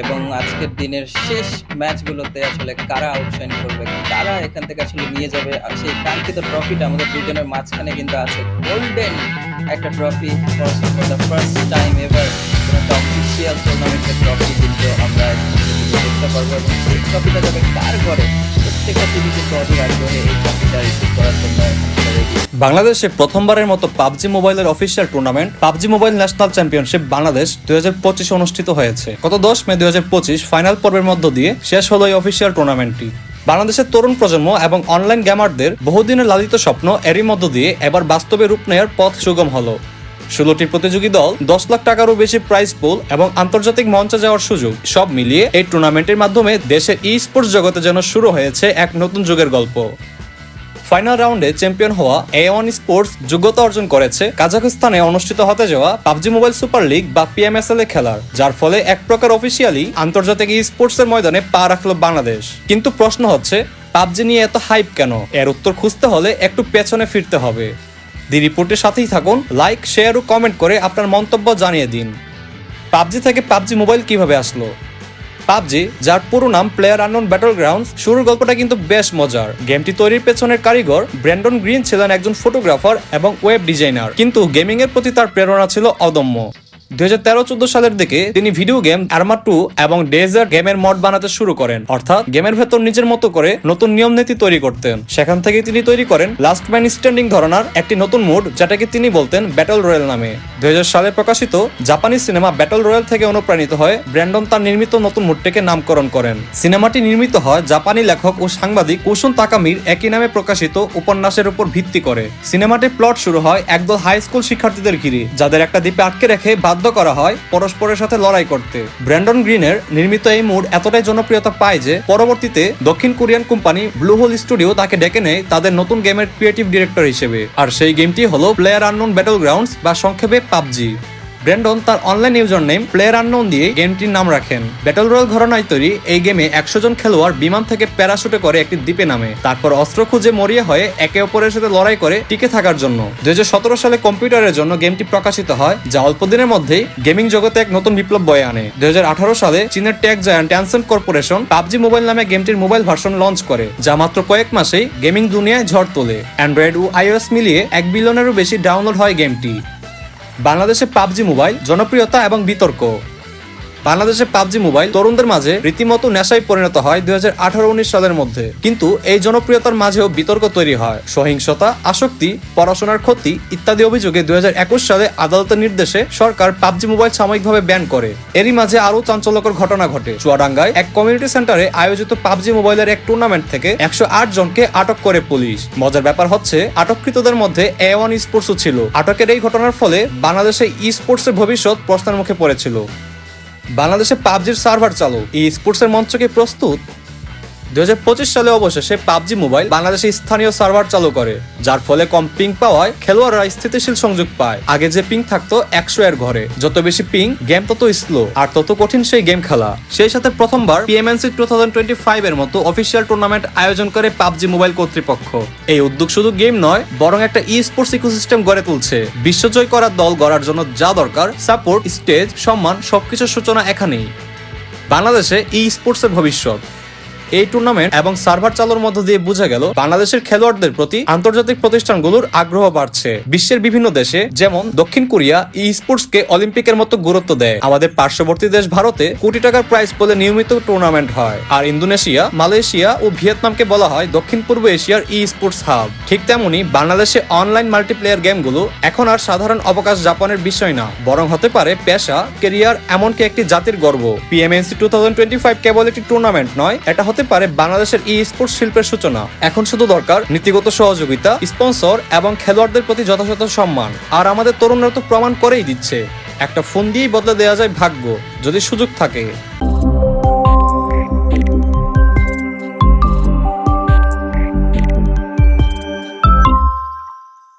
এবং আজকের দিনের শেষ ম্যাচগুলোতে আসলে কারা আউটশাইন করবে? কারা এখান থেকে আসলে নিয়ে যাবে? আর সেই কাঙ্ক্ষিত ট্রফিটা আমাদের দুজনের মাঝখানে কিন্তু আছে। গোল্ডেন একটা trophy for the first time ever একটা অফিসিয়াল টুর্নামেন্টের ট্রফি কিন্তু আমরা দেখতে পারব এবং সেই ট্রফিটা যাবে কার ঘরে? প্রত্যেকটা আগ্রহে এই ট্রফিটা রিসিভ করার জন্য বাংলাদেশে প্রথমবারের মতো পাবজি মোবাইলের official tournament PUBG mobile national championship Bangladesh দুই অনুষ্ঠিত হয়েছে। গত দশ মে দুই ফাইনাল পর্বের মধ্য দিয়ে শেষ হলো এই অফিসিয়াল টুর্নামেন্টটি বাংলাদেশের তরুণ প্রজন্ম এবং অনলাইন গেমারদের বহুদিনের লালিত স্বপ্ন এরই মধ্য দিয়ে এবার বাস্তবে রূপ নেয়ার পথ সুগম হলো। ষোলোটি প্রতিযোগী দল, দশ লাখ টাকারও বেশি প্রাইজ পুল এবং আন্তর্জাতিক মঞ্চে যাওয়ার সুযোগ, সব মিলিয়ে এই টুর্নামেন্টের মাধ্যমে দেশের ই স্পোর্টস জগতে যেন শুরু হয়েছে এক নতুন যুগের গল্প। ফাইনাল রাউন্ডে চ্যাম্পিয়ন হওয়া এ ওয়ান স্পোর্টস যোগ্যতা অর্জন করেছে কাজাখস্তানে অনুষ্ঠিত হতে যাওয়া পাবজি মোবাইল সুপার লিগ বা পিএমএসএল এ খেলার, যার ফলে এক প্রকার অফিসিয়ালি আন্তর্জাতিক ই স্পোর্টস এর ময়দানে পা রাখল বাংলাদেশ। কিন্তু প্রশ্ন হচ্ছে, পাবজি নিয়ে এত হাইপ কেন? এর উত্তর খুঁজতে হলে একটু পেছনে ফিরতে হবে। দি রিপোর্টের সাথেই থাকুন লাইক শেয়ার ও কমেন্ট করে আপনার মন্তব্য জানিয়ে দিন। পাবজি থেকে পাবজি মোবাইল কীভাবে আসলো? পাবজি, যার পুরো নাম প্লেয়ার আননোন ব্যাটল গ্রাউন্ড শুরুর গল্পটা কিন্তু বেশ মজার। গেমটি তৈরির পেছনের কারিগর ব্র্যান্ডন গ্রিন ছিলেন একজন ফটোগ্রাফার এবং ওয়েব ডিজাইনার। কিন্তু গেমিং এর প্রতি তার প্রেরণা ছিল অদম্য। দুই হাজার তেরো চোদ্দ সালের দিকে তিনি ভিডিও গেম আর্মা টু এবং ডেজার্ট গেমের মড বানাতে শুরু করেন। অর্থাৎ গেমের ভেতর নিজের মতো করে নতুন নিয়ম নীতি তৈরি করতেন। সেখান থেকে তিনি তৈরি করেন লাস্ট ম্যান স্ট্যান্ডিং ধরনার একটি নতুন মোড যেটাকে তিনি বলতেন ব্যাটল রয়্যাল নামে। দু হাজার সালে প্রকাশিত জাপানি সিনেমা ব্যাটল রয়্যাল থেকে অনুপ্রাণিত হয়ে ব্র্যান্ডন তার নির্মিত নতুন মুডটিকে নামকরণ করেন। সিনেমাটি নির্মিত হয় জাপানি লেখক ও সাংবাদিক কুসুন তাকামির একই নামে প্রকাশিত উপন্যাসের উপর ভিত্তি করে। সিনেমাটির প্লট শুরু হয় একদল হাই স্কুল শিক্ষার্থীদের ঘিরে, যাদের একটা দ্বীপে আটকে রেখে বাধ্য করা হয় পরস্পরের সাথে লড়াই করতে। ব্র্যান্ডন গ্রিনের নির্মিত এই মুড এতটাই জনপ্রিয়তা পায় যে, পরবর্তীতে দক্ষিণ Korean company Blue Hole studio তাকে ডেকে নেয় তাদের নতুন গেমের ক্রিয়েটিভ ডিরেক্টর হিসেবে। আর সেই গেমটি হলো প্লেয়ার আননোন ব্যাটল গ্রাউন্ডস বা সংক্ষেপে পাবজি। ব্র্যান্ডন তার online user name player unknown দিয়ে গেমটির নাম রাখেন। ব্যাটল রয়্যাল ঘরনায় তৈরি এই গেমে একশো জন খেলোয়াড় বিমান থেকে প্যারাশুটে করে একটি দ্বীপে নামে। তারপর অস্ত্র খুঁজে মরিয়া হয়ে একে অপরের সাথে লড়াই করে টিকে থাকার জন্য। দুই হাজার সতেরো সালে কম্পিউটারের জন্য গেমটি প্রকাশিত হয়, যা অল্প দিনের মধ্যেই গেমিং জগতে এক নতুন বিপ্লব বয়ে আনে। দুই হাজার আঠারো সালে চীনের tech giant Tencent corporation PUBG mobile নামে গেমটির মোবাইল ভার্সন লঞ্চ করে, যা মাত্র কয়েক মাসেই গেমিং দুনিয়ায় ঝড় তোলে। অ্যান্ড্রয়েড ও আইওএস মিলিয়ে এক বিলিয়নেরও বেশি ডাউনলোড হয় গেমটি বাংলাদেশে পাবজি মোবাইল জনপ্রিয়তা এবং বিতর্ক। বাংলাদেশে পাবজি মোবাইল তরুণদের মাঝে রীতিমতো নেশায় পরিণত হয় দুই হাজার আঠারো উনিশ সালের মধ্যে। কিন্তু এই জনপ্রিয়তার মাঝেও বিতর্ক তৈরি হয়। সহিংসতা, আসক্তি, পড়াশোনার ক্ষতি ইত্যাদি অভিযোগে দুই হাজার একুশ সালে আদালতের নির্দেশে সরকার পাবজি মোবাইল সাময়িকভাবে ব্যান করে। এরই মাঝে আরও চাঞ্চল্যকর ঘটনা ঘটে। চুয়াডাঙ্গায় এক কমিউনিটি সেন্টারে আয়োজিত পাবজি মোবাইলের এক টুর্নামেন্ট থেকে একশো আট জনকে আটক করে পুলিশ। মজার ব্যাপার হচ্ছে, আটককৃতদের মধ্যে এ ওয়ান স্পোর্টসও ছিল। আটকের এই ঘটনার ফলে বাংলাদেশে ই স্পোর্টসের ভবিষ্যৎ প্রশ্নের মুখে পড়েছিল। বাংলাদেশে পাবজির সার্ভার চালু। এই স্পোর্টসের মঞ্চ কি প্রস্তুত দুই হাজার পঁচিশ সালে অবশেষে পাবজি মোবাইল বাংলাদেশে স্থানীয় সার্ভার চালু করে, যার ফলে কম পিং পাওয়ায় খেলোয়াড়রা স্থিতিশীল সংযোগ পায়। আগে যে পিং থাকতো একশো এর ঘরে, যত বেশি পিং গেম তত স্লো আর তত কঠিন সেই গেম খেলা। সেই সাথে প্রথমবার PMNC two thousand twenty five এর মতো অফিসিয়াল টুর্নামেন্ট আয়োজন করে পাবজি মোবাইল কর্তৃপক্ষ। এই উদ্যোগ শুধু গেম নয়, বরং একটা ই স্পোর্টস ইকোসিস্টেম গড়ে তুলছে। বিশ্বজয় করার দল গড়ার জন্য যা দরকার সাপোর্ট স্টেজ সম্মান, সবকিছুর সূচনা এখানেই। বাংলাদেশে ই স্পোর্টসের ভবিষ্যৎ। এই টুর্নামেন্ট এবং সার্ভার চালুর মধ্য দিয়ে বোঝা গেল, বাংলাদেশের খেলোয়াড়দের প্রতি আন্তর্জাতিক প্রতিষ্ঠানগুলোর আগ্রহ বাড়ছে। বিশ্বের বিভিন্ন দেশে, যেমন দক্ষিণ কোরিয়া ই স্পোর্টস কে অলিম্পিকের মতো গুরুত্ব দেয়। আমাদের পার্শ্ববর্তী দেশ ভারতে কোটি টাকার প্রাইজ বলে নিয়মিত টুর্নামেন্ট হয়। আর ইন্দোনেশিয়া, মালয়েশিয়া ও ভিয়েতনামকে বলা হয় দক্ষিণ পূর্ব এশিয়ার ই স্পোর্টস হাব ঠিক তেমনি বাংলাদেশে অনলাইন মাল্টিপ্লেয়ার গেমগুলো এখন আর সাধারণ অবকাশ যাপনের বিষয় না, বরং হতে পারে পেশা কেরিয়ার এমনকি একটি জাতির গর্ব। PMNC two thousand twenty five কেবল একটি টুর্নামেন্ট নয়, এটা হতে পারে বাংলাদেশের ই স্পোর্টস শিল্পের সূচনা। এখন শুধু দরকার নীতিগত সহযোগিতা, স্পন্সর এবং খেলোয়াড়দের প্রতি যথাযথ সম্মান। আর আমাদের তরুণরা তো প্রমাণ করেই দিচ্ছে। একটা ফোন দিয়েই বদলে দেওয়া যায় ভাগ্য, যদি সুযোগ থাকে।